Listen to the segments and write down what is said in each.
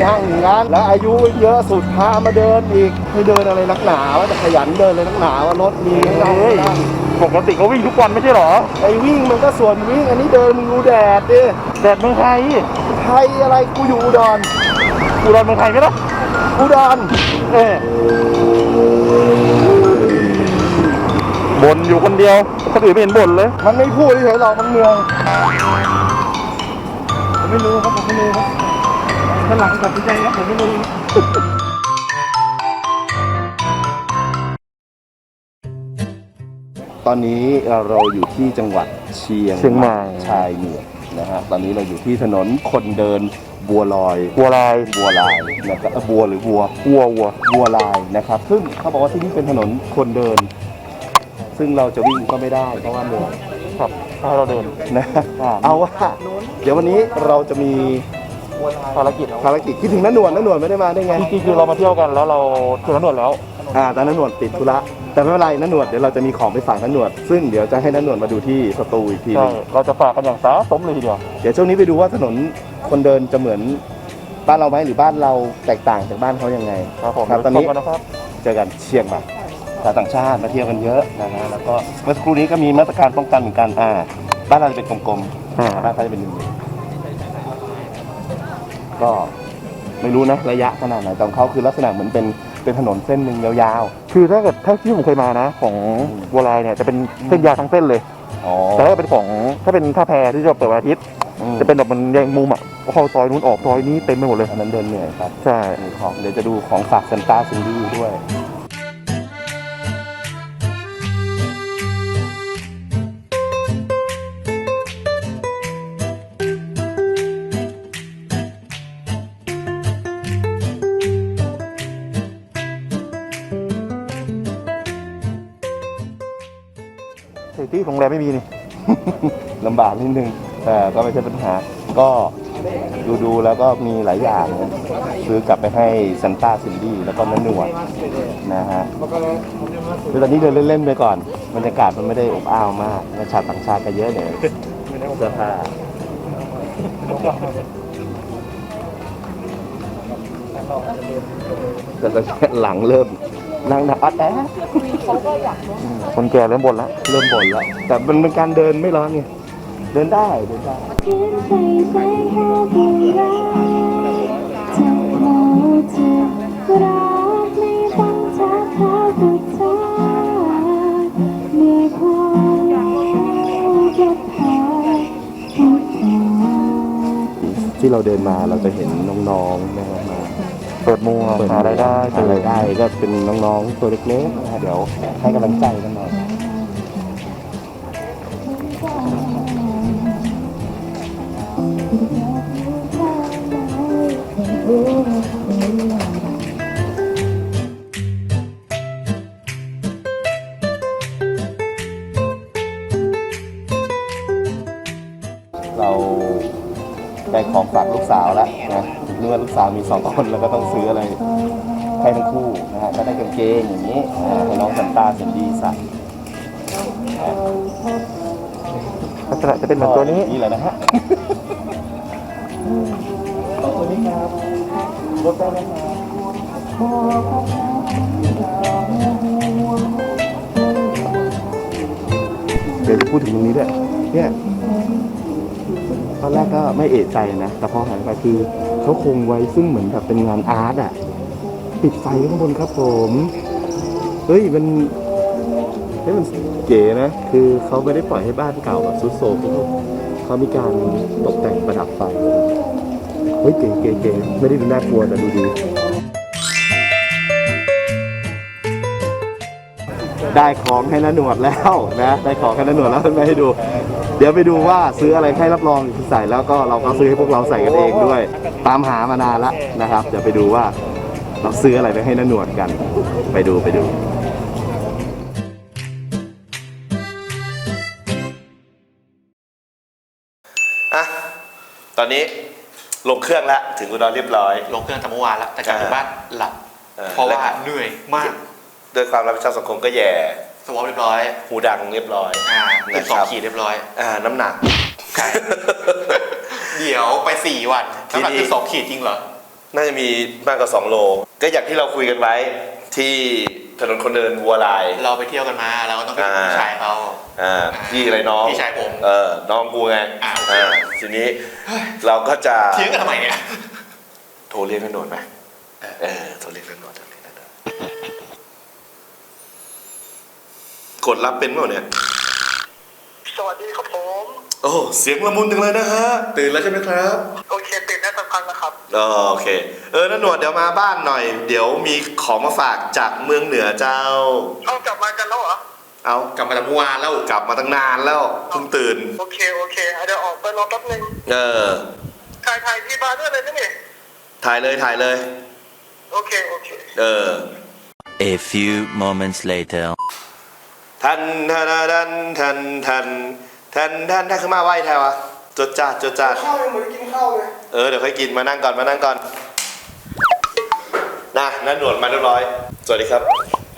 อย่างนั้น แล้วอายุเยอะสุดพามาเดินอีกให้เดินอะไรนักหนาว่าจะขยันเดินเลยนักหนาว่ารถมีให้เราเฮ้ยนั่งปกติก็วิ่งทุกวันไม่ใช่เหรอ ไอ้วิ่งมันก็ส่วนวิ่งอันนี้เดินมึงดูแดดดิแดดเมืองไทยไทยอะไรกูอยู่อุดรอุดรเมืองไทยไหมล่ะอุดรเออบ่นอยู่คนเดียวคนอื่นไม่เห็นบ่นเลย มันไม่พูดเฉยๆหรอกมันเมืองผมไม่รู้ครับผมไม่รู้ครับ ถ้าหลังตัดสินใจครับผมไม่รู้ตอนนี้เราอยู่ที่จังหวัดเชียงเชียงใหม่ ชายเหนือนะฮะตอนนี้เราอยู่ที่ถนนคนเดินบัวลอยบัวลายบัวลายนะครับเอ่อบัวหรือบัว วัววัว บัวลายนะครับ ซึ่งเขาบอกว่าที่นี่เป็นถนนคนเดิน ซึ่งเราจะวิ่งก็ไม่ได้เพราะว่าเหนื่อยครับให้เราเดินนะอ่าเอาว่าเดี๋ยววันนี้เราจะมี ภารกิจภารกิจคิดถึงน้าหนวลน้าหนวลไม่ได้มาได้ไงจริงๆคือเรามาเที่ยวกันแล้วเราเที่ยวถนนแล้วอ่าแต่น้าหนวลติดธุระแต่ไม่เป็นไรน้าหนวลเดี๋ยวเราจะมีของไปฝากน้าหนวลซึ่งเดี๋ยวจะให้น้าหนวลมาดูที่สตูอีกทีหใช่นึงเราจะฝากกันอย่างสาสมเลยทีเดียวเดี๋ยวช่วงนี้ไปดูว่าถนนคนเดินจะเหมือนบ้านเราไหมหรือบ้านเราแตกต่างจากบ้านเขายังไงครับผมครับตอนนี้ชมกันนะครับเจอกันเชียงใหม่ชาวต่างชาติมาเที่ยวกันเยอะนะฮะแล้วก็เมื่อสักครู่นี้ก็มีมาตรการป้องกันเหมือนกันอ่าบ้านเราจะเป็นกลมๆอ่าบ้านเขาจะเป็นหนึ่ง ก็ไม่รู้นะระยะขนาดไหนแต่ของเขาคือลักษณะเหมือนเป็นเป็นถนนเส้นหนึ่งยาวคือถ้าเกิดถ้าที่ผมเคยมานะ ของบัวลายเนี่ยจะเป็นเส้นยาวทั้งเส้นเลย ๆอ๋อแต่ถ้าเป็นของถ้าเป็นท่าแพที่จะเปิดวันอาทิตย์อืมจะเป็นแบบมันแยงมุมอะเข้าซอยนู้นออกซอยนี้เต็มไปหมดเลยอันนั้นเดินเหนื่อยครับใช่ มีของเดี๋ยวจะดูของฝากเซนต้าซินดี้ด้วย ที่โรงแรมไม่มีนี่ ลำบากนิดนึงแต่ก็ไม่ใช่ปัญหา ก็ดูดูแล้วก็มีหลายอย่าง ซื้อกลับไปให้ซันต้าซินดี้แล้วก็นันหนวดนะฮะคือตอนนี้เดินเล่นๆไปก่อนบรรยากาศมันไม่ได้อบอ้าวมากชาวต่างชาติก็เยอะเนี่ยเสื้อผ้าแต่ตอนหลังเริ่ม นางนาอัดแอคนแก่เริ่มบ่นแล้ว เริ่มบ่นแล้ว แต่มันเป็นการเดินไม่ร้อนไง เดินได้เดินได้ที่เราเดินมาเราจะเห็นน้องๆนะครับ เปิดมัวเปิดหารายได้หารายได้ก็เป็นน้องๆตัวเล็กๆนะฮะเดี๋ยวให้กำลังใจกันหน่อย แล้วนะเมื่อลูกสาวมีสองคนแล้วก็ต้องซื้ออะไรให้ทั้งคู่นะฮะก็ได้กางเกงอย่างนี้อ่าให้น้องซันต้าเซนดี้ใส่ลักษณะจะเป็นเหมือนตัวนี้นี่แหละนะฮะ ขอบคุณนี่ครับรถได้ไหมครับ เดี๋ยวจะพูดถึงตรงนี้ด้วยเนี่ย ตอนแรกก็ไม่เอะใจนะ แต่พอหันไปคือ เขาคงไว้ซึ่งเหมือนแบบเป็นงานอาร์ตอะ ปิดไฟข้างบนครับผม เฮ้ยมันเฮ้ยมันเก๋นะ คือเขาไม่ได้ปล่อยให้บ้านเก่าแบบซุดโทรมเขามีการตกแต่งประดับไฟ เฮ้ยเก๋เก๋เก๋ไม่ได้ดูน่ากลัวแต่ดูดี ได้ของให้นันหนวดแล้วนะ ได้ของให้นันหนวดแล้วไม่ให้ดู เดี๋ยวไปดูว่าซื้ออะไรให้รับรองใส่แล้วก็เราก็ซื้อให้พวกเราใส่กันเองด้วย ตามหามานานแล้วนะครับ เดี๋ยวไปดูว่าเราซื้ออะไรไปให้นันหนวดกัน ไปดูไปดูอะตอนนี้ลงเครื่องแล้วถึงอุดรเรียบร้อย ลงเครื่องแต่เมื่อวานแล้วแต่กลับถึงบ้านหลับเออเพราะว่าเหนื่อยมากด้วยความรับผิดชอบสังคมก็แย่สวอปเรียบร้อย หูดังเรียบร้อยอ่าติดนะสอคงรับขีดเรียบร้อย อ่า น้ำหนักใช่ เดี๋ยวไปสี่วันทีน้ำหนักนี้คือสองขีดจริงเหรอ น่าจะมีมากกว่า2โล ก็อย่างที่เราคุยกันไว้ที่ถนนคนเดินวัวลาย เราไปเที่ยวกันมาเราก็ต้องไปดูอ่าพี่ชายเขาอ่าพี่อะไรน้องพี่ชายผมเออน้องกูไงอ่าโอเคอ่าทีนี้เราก็จะเถียงกันทำไมเนี่ยโทรเรียกนันโดนไหมเออเออโทรเรียกนันโดนโทรเรียกนันโดนกดรับเป็นเปล่าเนี่ย สวัสดีครับผม โอ้เสียงละมุนจังเลยนะฮะ ตื่นแล้วใช่ไหมครับโอเคตื่นได้สักพักนะครับอ๋อโอเค เออนันหนวดเดี๋ยวมาบ้านหน่อย เดี๋ยวมีของมาฝากจากเมืองเหนือเจ้า เอากลับมากันแล้วเหรอ เอากลับมาจากเมื่อวานแล้วกลับมาตั้งนานแล้วเพิ่งตื่น โอเคโอเคอะเดี๋ยวออกไปรอแป๊บนึงเออ ถ่ายถ่ายที่บ้านด้วยเลยนะนี่ถ่ายเลยถ่ายเลย โอเคโอเค เออ A few moments later. ทันทันทันทันทัน ทันทันทันขึ้นมาไหวแทวะจดจ้าดจดจ้าดข้าวยังเหมือนกินข้าวเลยเออเดี๋ยวค่อยกินมานั่งก่อนมานั่งก่อนนะนั่นหนวดมาเรียบร้อย สวัสดีครับ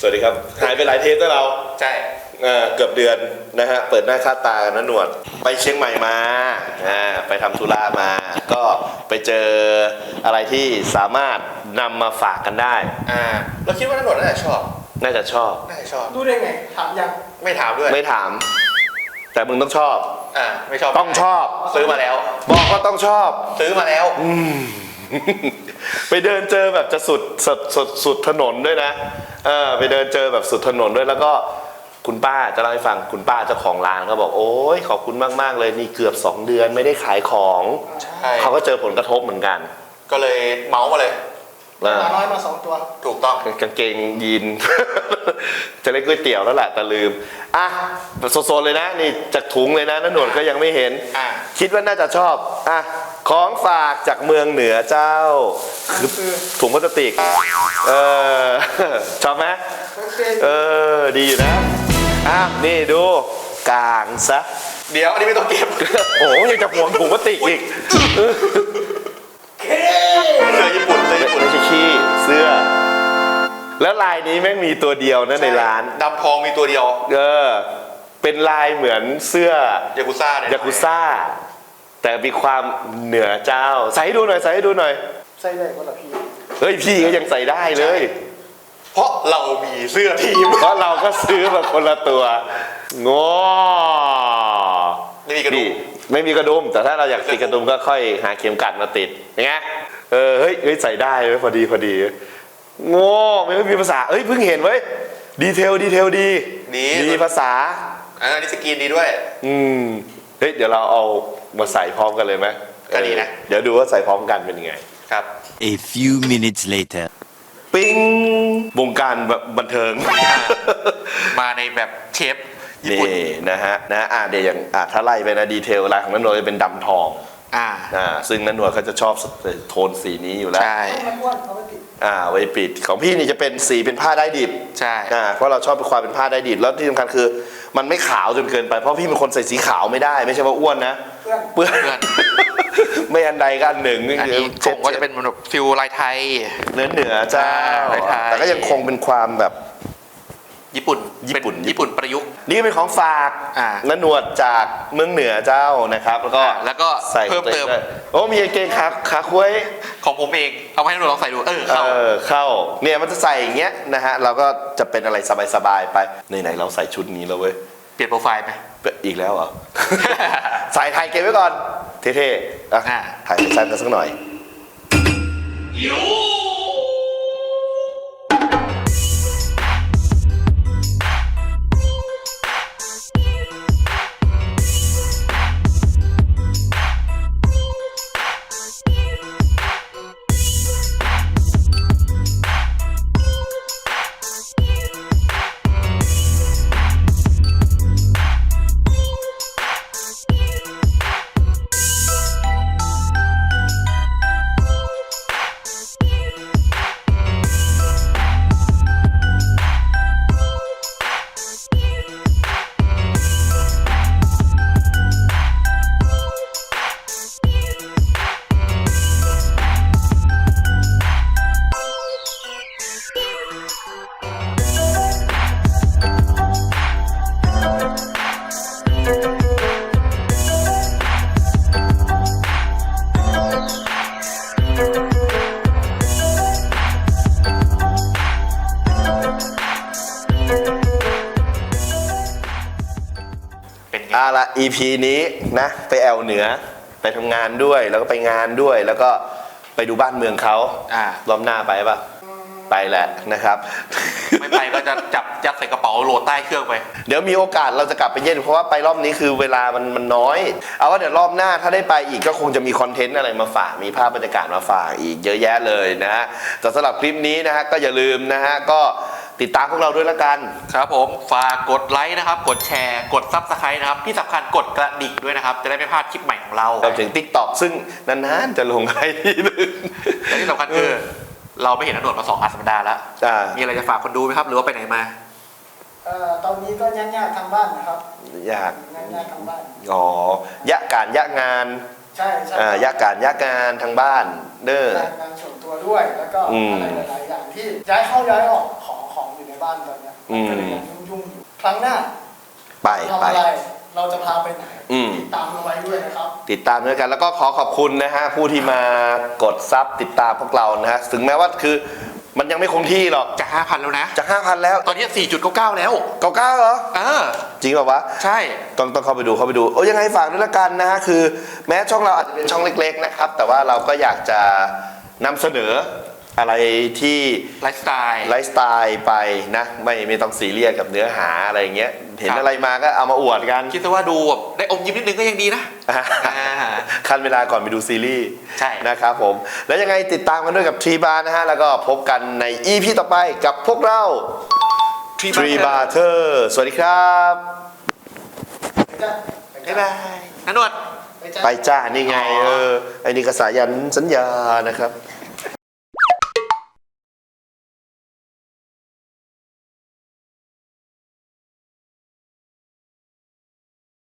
สวัสดีครับ หายไปหลายเทปแล้วเราใช่เออเกือบเดือนนะฮะเปิดหน้าค่าตากันนะหนวด ไปเชียงใหม่มาอ่าไปทำธุระมา ก็ไปเจออะไรที่สามารถนำมาฝากกันได้อ่าเราคิดว่านันโดดน่าจะชอบ น่าจะชอบน่าจะชอบดูได้ไงถามยังไม่ถามด้วยไม่ถาม แต่มึงต้องชอบ อ่าไม่ชอบต้องชอบ ซื้อมาแล้ว บอกว่าต้องชอบ ซื้อมาแล้วไปเดินเจอแบบจะสุดสุดสุดสุดถนนด้วยนะ เออ ไปเดินเจอแบบสุดถนนด้วยแล้วก็คุณป้าจะเล่าให้ฟังคุณป้าเจ้าของร้านเขาบอกโอ้ยขอบคุณมากๆเลยนี่เกือบ 2 เดือนไม่ได้ขายของใช่เขาก็เจอผลกระทบเหมือนกัน ก็เลยเมาส์มาเลยเออมาน้อยมาสองตัว ถูกต้อง กางเกงยีน จะเล่นก๋วยเตี๋ยวแล้วแหละแต่ลืม อะโซนๆเลยนะ นี่จากถุงเลยนะน้าหนวดก็ยังไม่เห็น อ่า คิดว่าน่าจะชอบ อะ ของฝากจากเมืองเหนือเจ้า คือถุงพลาสติก เออ ชอบไหมโอเคเออ ดีอยู่นะอะนี่ดูกลางซะ เดี๋ยวอันนี้ไม่ต้องเก็บโอ้โหยังจะห่วงถุงพลาสติกอีกเสื้อญี่ปุ่น เสื้อญี่ปุ่น ไม่ใช่ขี้เสื้อ แล้วลายนี้แม่งมีตัวเดียวนะในร้าน ดำทองมีตัวเดียวเออ เป็นลายเหมือนเสื้อ ยากุซ่าเนี่ยยากุซ่า แต่มีความเหนือเจ้า ใส่ให้ดูหน่อย ใส่ให้ดูหน่อย ใส่ได้ก็ละพี่ เฮ้ยพี่ก็ยังใส่ได้เลย เพราะเรามีเสื้อทีมเพราะเราก็ซื้อมาคนละตัวงอไม่มีกระดุม ไม่มีกระดุม แต่ถ้าเราอยากติดกระดุมก็ค่อยหาเข็มกัดมาติดยังไงเออเฮ้ยเฮ้ยใส่ได้เว้ยพอดีพอดีงอไม่มีภาษาเอ้ยเพิ่งเห็นเว้ยดีเทลดีเทลดีดีดีภาษาอ่าอันนี้สกรีนดีด้วย อืมเฮ้ยเดี๋ยวเราเอามาใส่พร้อมกันเลยไหมก็ดีนะ เออเดี๋ยวดูว่าใส่พร้อมกันเป็นยังไง ครับ A few minutes later. ปิ้งวงการแบบบันเทิง มาในแบบเชฟญี่ปุ่นนี่นะฮะนะอ่าเดี๋ยวอย่างอ่าถ้าไล่ไปนะดีเทลลายของนันนวลจะเป็นดำทอง อ่า อ่าซึ่งนันนวลเขาจะชอบโทนสีนี้อยู่แล้ว ใช่มันอ้วนเอาไปติดอ่าไว้ปิดของพี่นี่จะเป็นสีเป็นผ้าได้ดิบใช่ อ่าเพราะเราชอบความเป็นผ้าได้ดิบแล้วที่สำคัญคือ มันไม่ขาวจนเกินไปเพราะพี่เป็นคนใส่สีขาวไม่ได้ ไม่ใช่ว่าอ้วนนะเพื่อนเปื้อนเพื่อน ไม่อันใดกันหนึ่งอันนี้คงก็จะเป็นเหมือนแบบฟิลลายไทย เนื้อเหนือเจ้าอ่าไทยๆแต่ก็ยังคงเป็นความแบบญี่ปุ่น ญี่ปุ่นเป็ญี่ปุ่นประยุกต์นี่เป็นของฝากอ่าและหนวดจากเมืองเหนือเจ้านะครับ แล้วก็อ่าแล้วก็ใส่เพิ่มเติมด้วยโอ้มีกางเกงขาขาคุ้ยของผมเองเอามาให้เราลองใส่ดูเออเอเข้าอเข้าเนี่ยมันจะใส่อย่างเงี้ยนะฮะเราก็จะเป็นอะไรสบายๆไปไหนๆเราใส่ชุดนี้แล้วเว้ยเปลี่ยนโปรไฟล์ไหมอีกแล้วเหรอใส่ถ่ายเก็บไว้ก่อนเท่ๆอะอ่าถ่ายสั้นๆกันสักหน่อย EP นี้นะไปแอวเหนือไปทำงานด้วยแล้วก็ไปงานด้วย แล้วก็ไปดูบ้านเมืองเขาอ่ารอบหน้าไปปะไปแหละนะครับ ไม่ไปก็จะจับยัดใส่กระเป๋าโหลดใต้เครื่องไป เดี๋ยวมีโอกาสเราจะกลับไปเย็นเพราะว่าไปรอบนี้คือเวลามันมันน้อย เอาว่าเดี๋ยวรอบหน้าถ้าได้ไปอีกก็คงจะมีคอนเทนต์อะไรมาฝาก มีภาพบรรยากาศมาฝากอีกเยอะแยะเลยนะฮะแต่สำหรับคลิปนี้นะฮะก็อย่าลืมนะฮะก็ ติดตามพวกเราด้วยละกันครับผมฝากกดไลค์นะครับ กดแชร์ กดซับสไครต์นะครับ ที่สำคัญกดกระดิ่งด้วยนะครับ จะได้ไม่พลาดคลิปใหม่ของเรารวมถึง Tik t o k ซึ่งนานๆจะลงให้ทีนึงและที่สำคัญคือ เราไม่เห็นอโนดมาสองอาสัปดาห์แล้วอ่ามีอะไรจะฝากคนดูไหมครับ หรือว่าไปไหนมาเอ่อตอนนี้ก็ยากๆทางบ้านนะครับยากยากๆทางบ้านอ๋อยะการยะงานใช่ใช่อ่ายะการยะงานทางบ้าน เด้องานงานส่วนตัวด้วยแล้วก็อืมอะไรหลายๆอย่างที่ย้ายเข้าย้ายออกของของอยู่ใน บ้านตอนเนี้ยอืม ก็เลยยังยุ่งๆอยู่ครั้งหน้าไปทำไป อะไรเราจะพาไปไหนอืม ติดตามเราไว้ด้วยนะครับ ติดตามด้วยกันแล้วก็ขอขอบคุณนะฮะผู้ที่มากดซับติดตามพวกเรานะฮะถึงแม้ว่าคือมันยังไม่คงที่หรอกจะห้าพันแล้วนะ จะห้าพันแล้วตอนนี้สี่จุดเก้าเก้าแล้วเก้าเก้าเหรอ เออจริงเปล่าวะ ใช่ ต้องต้องเข้าไปดูเข้าไปดูโอ้ยังไงฝากด้วยละกันนะฮะคือ แม้ช่องเราอาจจะเป็นช่องเล็ก ๆ นะครับ แต่ว่าเราก็อยากจะนำเสนอ อะไรที่ไลฟ์สไตล์ไลฟ์สไตล์ไปนะไม่ไม่ต้องซีเรียสกับเนื้อหาอะไรอย่างเงี้ยเห็นครับอะไรมาก็เอามาอวดกัน คิดซะว่าดูแบบได้อมยิ้มนิดนึงก็ยังดีนะอ่าคันเวลาก่อนไปดูซีรีส์ใช่นะครับผม แล้วยังไงติดตามกันด้วยกับทรีบาร์นะฮะ แล้วก็พบกันใน EP ต่อไปกับพวกเรา Tree ทรี Barter บาร์เทอร์สวัสดีครับไปจ้ะไปบ๊ายจ้ะบายนันนวดไปจ้ะไปจ้านี่ไงเออไอ้นี่ก็สายันสัญญานะครับอ